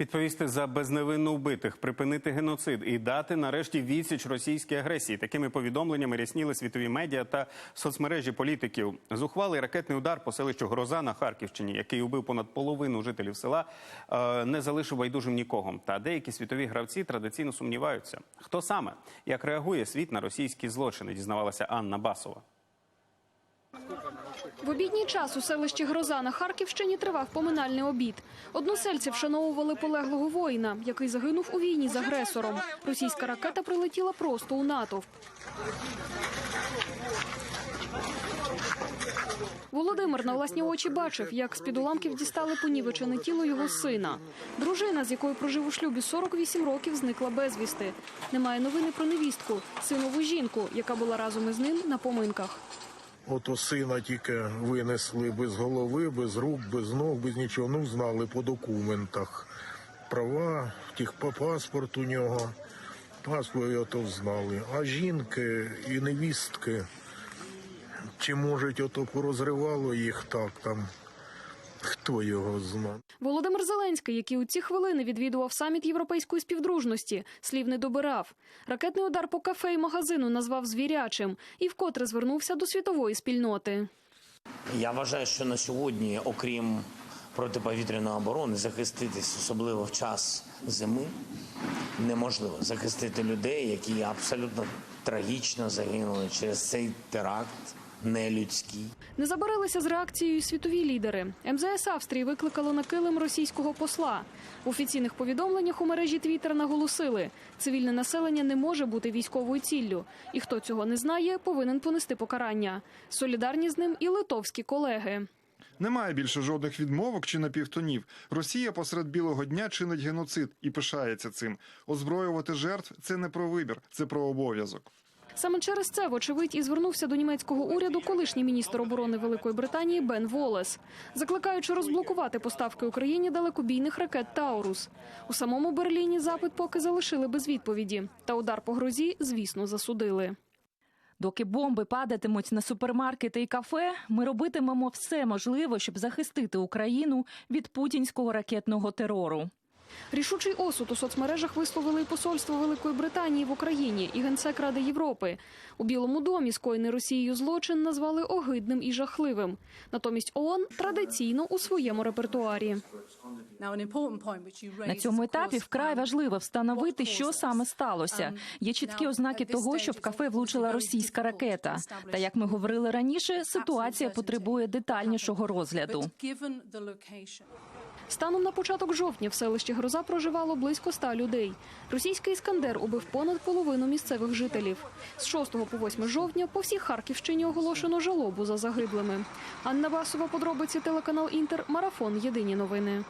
Відповісти за безневинно вбитих, припинити геноцид і дати нарешті відсіч російській агресії. Такими повідомленнями рясніли світові медіа та соцмережі політиків. Зухвалий ракетний удар по селищу Гроза на Харківщині, який убив понад половину жителів села, е, не залишив байдужим нікого. Та деякі світові гравці традиційно сумніваються. Хто саме як реагує світ на російські злочини? Дізнавалася Анна Басова. В обідній час у селищі Гроза на Харківщині тривав поминальний обід. Односельці вшановували полеглого воїна, який загинув у війні з агресором. Російська ракета прилетіла просто у натовп. Володимир на власні очі бачив, як з-під уламків дістали понівечене тіло його сина. Дружина, з якою прожив у шлюбі 48 років, зникла безвісти. Немає новини про невістку, синову жінку, яка була разом із ним на поминках. Ото сина тільки винесли без голови, без рук, без ног, без нічого. Ну, знали по документах. Права, тих по паспорт у нього. Паспорт ото знали. А жінки і невістки, чи можуть ото порозривало їх так там, хто його знає. Володимир Зеленський, який у ці хвилини відвідував саміт європейської співдружності, слів не добирав. Ракетний удар по кафе і магазину назвав звірячим і вкотре звернувся до світової спільноти. Я вважаю, що на сьогодні, окрім протиповітряної оборони, захиститись, особливо в час зими, неможливо захистити людей, які абсолютно трагічно загинули через цей теракт нелюдський. Не забарилися з реакцією світові лідери. МЗС Австрії викликало на килим російського посла. В офіційних повідомленнях у мережі Твіттер наголосили, цивільне населення не може бути військовою ціллю. І хто цього не знає, повинен понести покарання. Солідарні з ним і литовські колеги. Немає більше жодних відмовок чи напівтонів. Росія посеред білого дня чинить геноцид і пишається цим. Озброювати жертв це не про вибір, це про обов'язок. Саме через це, вочевидь, і звернувся до німецького уряду колишній міністр оборони Великої Британії Бен Волес, закликаючи розблокувати поставки Україні далекобійних ракет Таурус. У самому Берліні запит поки залишили без відповіді. Та удар по грозі, звісно, засудили. Доки бомби падатимуть на супермаркети і кафе, ми робитимемо все можливе, щоб захистити Україну від путінського ракетного терору. Рішучий осуд у соцмережах висловили і посольство Великої Британії в Україні і генсек Ради Європи. У Білому домі скоєний Росією злочин назвали огидним і жахливим. Натомість ООН традиційно у своєму репертуарі. На цьому етапі вкрай важливо встановити, що саме сталося. Є чіткі ознаки того, що в кафе влучила російська ракета. Та як ми говорили раніше, ситуація потребує детальнішого розгляду. Станом на початок жовтня в селищі Гроза проживало близько ста людей. Російський іскандер убив понад половину місцевих жителів. З 6 по 8 жовтня по всій Харківщині оголошено жалобу за загиблими. Анна Басова, подробиці телеканал Інтер, марафон. Єдині новини.